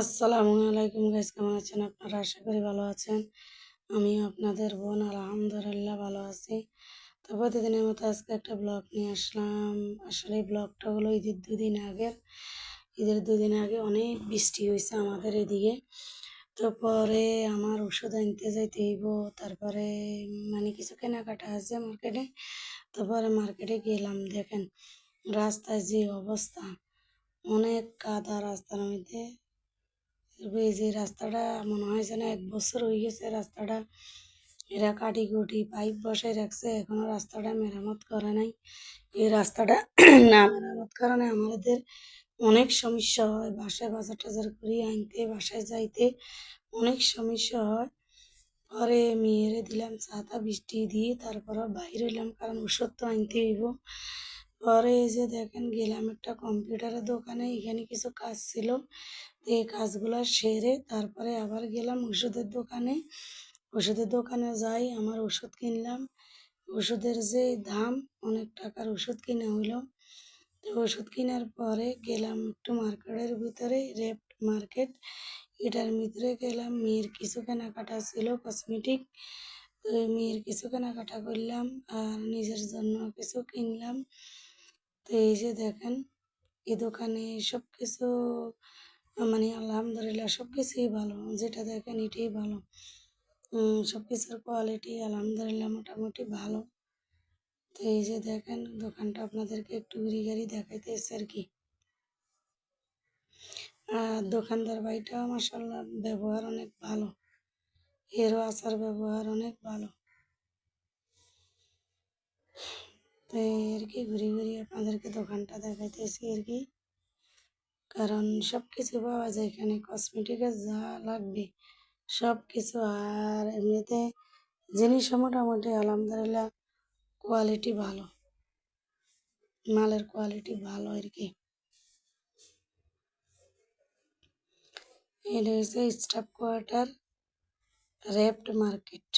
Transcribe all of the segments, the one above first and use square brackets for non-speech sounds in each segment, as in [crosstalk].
আসসালামু আলাইকুম গাইজ কেমন আছেন আপনারা? আশা করি ভালো আছেন। আমি আপনাদের বোন, আলহামদুলিল্লাহ ভালো আছি। তো প্রতিদিনের মতো আজকে একটা ব্লগ নিয়ে আসলাম। আসলে ব্লগটা হলো ঈদের দুদিন আগের। ঈদের দুদিন আগে অনেক বৃষ্টি হয়েছে আমাদের এদিকে। তো পরে আমার ওষুধ আনতে যাইতে হইব। তারপরে মানে কিছু কেনাকাটা আছে মার্কেটে তারপরে মার্কেটে গেলাম, দেখেন। রাস্তায় যে অবস্থা, অনেক কাদা রাস্তার মধ্যে। তবে এই যে রাস্তাটা মনে হয় যেন এক বছর হয়ে গেছে রাস্তাটা এরা কাটি কুটি পাইপ বসাই রাখছে এখনও রাস্তাটা মেরামত করে নাই। এই রাস্তাটা [clears throat] না মেরামত কারণে আমাদের অনেক সমস্যা হয়। বাসায় বাজার টাজার করি আনতে, বাসায় যাইতে অনেক সমস্যা হয়। পরে মেয়েরে দিলাম ছাতা বৃষ্টি দিয়ে তারপরে বাইরে এলাম কারণ ওষুধ তো আনতে হইব। পরে যে দেখেন গেলাম একটা কম্পিউটারের দোকানে, এখানে কিছু কাজ ছিল। তো এই কাজগুলো সেরে তারপরে আবার গেলাম ওষুধের দোকানে। ওষুধের দোকানে যাই, আমার ওষুধ কিনলাম। ওষুধের যে দাম, অনেক টাকার ওষুধ কিনা হইল। তো ওষুধ কেনার পরে গেলাম একটু মার্কেটের ভিতরে রেপ্ট মার্কেট। এটার ভিতরে গেলাম, মেয়ের কিছু কেনাকাটা ছিল কসমেটিক। তো মেয়ের কিছু কেনাকাটা করলাম আর নিজের জন্য কিছু কিনলাম। তো এই যে দেখেন, এই দোকানে সব কিছু মানে আলহামদুলিল্লাহ সব কিছুই ভালো, যেটা দেখেন এটাই ভালো। সব কিছুর কোয়ালিটি আলহামদুলিল্লাহ মোটামুটি ভালো। তো এই যে দেখেন দোকানটা আপনাদেরকে একটু ঘুরি গাড়ি দেখাইতে এসে আর কি। আর দোকানদার ভাইটাও মাসাল্লাহ ব্যবহার অনেক ভালো। এরও আচার ব্যবহার অনেক ভালো। তো আর কি ঘুরি ঘুরি আপনাদেরকে দোকানটা দেখাইতেছি আর কি। কারণ সব কিছু পাওয়া যায় এখানে কসমেটিকের যা লাগবে সব কিছু আর এমনিতে জিনিসও মোটামুটি আলহামদুলিল্লাহ কোয়ালিটি ভালো, মালের কোয়ালিটি ভালো আর কি। এটা হচ্ছে স্টাফ কোয়ার্টার রেপ্ট মার্কেট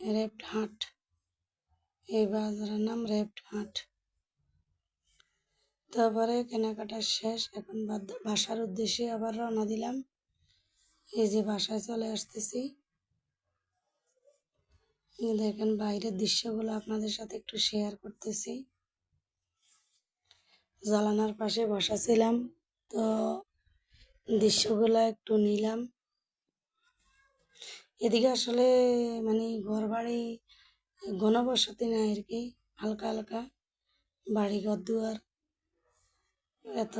রেপ্ট হাট। এই বাজারের নাম রেপ্ট হাট। তারপরে কেনাকাটা শেষ, এখন বাসার উদ্দেশ্যে আবার রওনা দিলাম। এই যে বাসায় চলে আসতেছি। দেখেন বাইরের দৃশ্যগুলো আপনাদের সাথে একটু শেয়ার করতেছি। জালানার পাশে বসা ছিলাম, তো দৃশ্যগুলো একটু নিলাম। এদিকে আসলে মানে ঘর বাড়ি ঘনবসতি নাই আর কি, হালকা হালকা বাড়ি ঘর দুয়ার। এত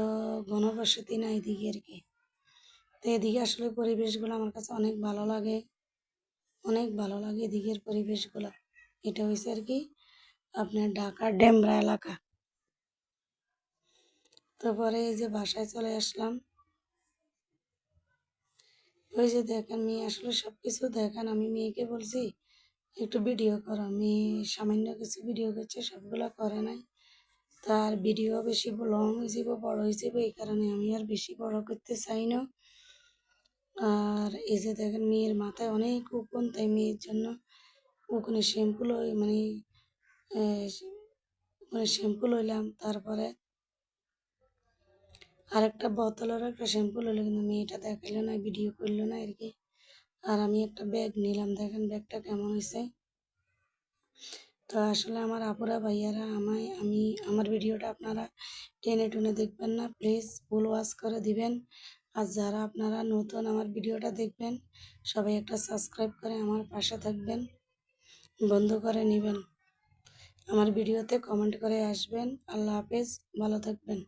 ঘনবসতি নাই এদিকে আর কি। তো এদিকে আসলে পরিবেশগুলো আমার কাছে অনেক ভালো লাগে। অনেক ভালো লাগে এদিকের পরিবেশগুলো। এটা হয়েছে আর কি আপনার ঢাকা ডেমরা এলাকা। তারপরে এই যে বাসায় চলে আসলাম। ওই যে দেখেন, মেয়ে আসলে সব কিছু দেখেন, আমি মেয়েকে বলছি, একটু ভিডিও করো। মেয়ে সামান্য কিছু ভিডিও করছে, সবগুলো করে নাই। তার ভিডিও বেশি লং হয়ে যাব বড় হয়ে এই কারণে আমি আর বেশি বড় করতে চাই না। আর এই যে দেখেন, মেয়ের মাথায় অনেক উকুন, তাই মেয়ের জন্য উকুনে শ্যাম্পু লই মানে উকুনে শ্যাম্পু লইলাম, তারপরে আরেকটা বোতলের একটা শ্যাম্পু লইলো, কিন্তু মেয়েটা দেখাইলো না ভিডিও করল না, আর কি। আর আমি একটা ব্যাগ নিলাম, দেখেন ব্যাগটা কেমন হয়েছে তো আসলে আমার আপুরা ভাইয়ারা আমায়, আমি, আমার ভিডিওটা আপনারা টেনে টুনে দেখবেন না। প্লিজ ফুল ওয়াশ করে দিবেন। আর যারা আপনারা নতুন আমার ভিডিওটা দেখবেন, সবাই একটা সাবস্ক্রাইব করে আমার পাশে থাকবেন, বন্ধ করে নেবেন। আমার ভিডিওতে কমেন্ট করে আসবেন। আল্লাহ হাফেজ, ভালো থাকবেন।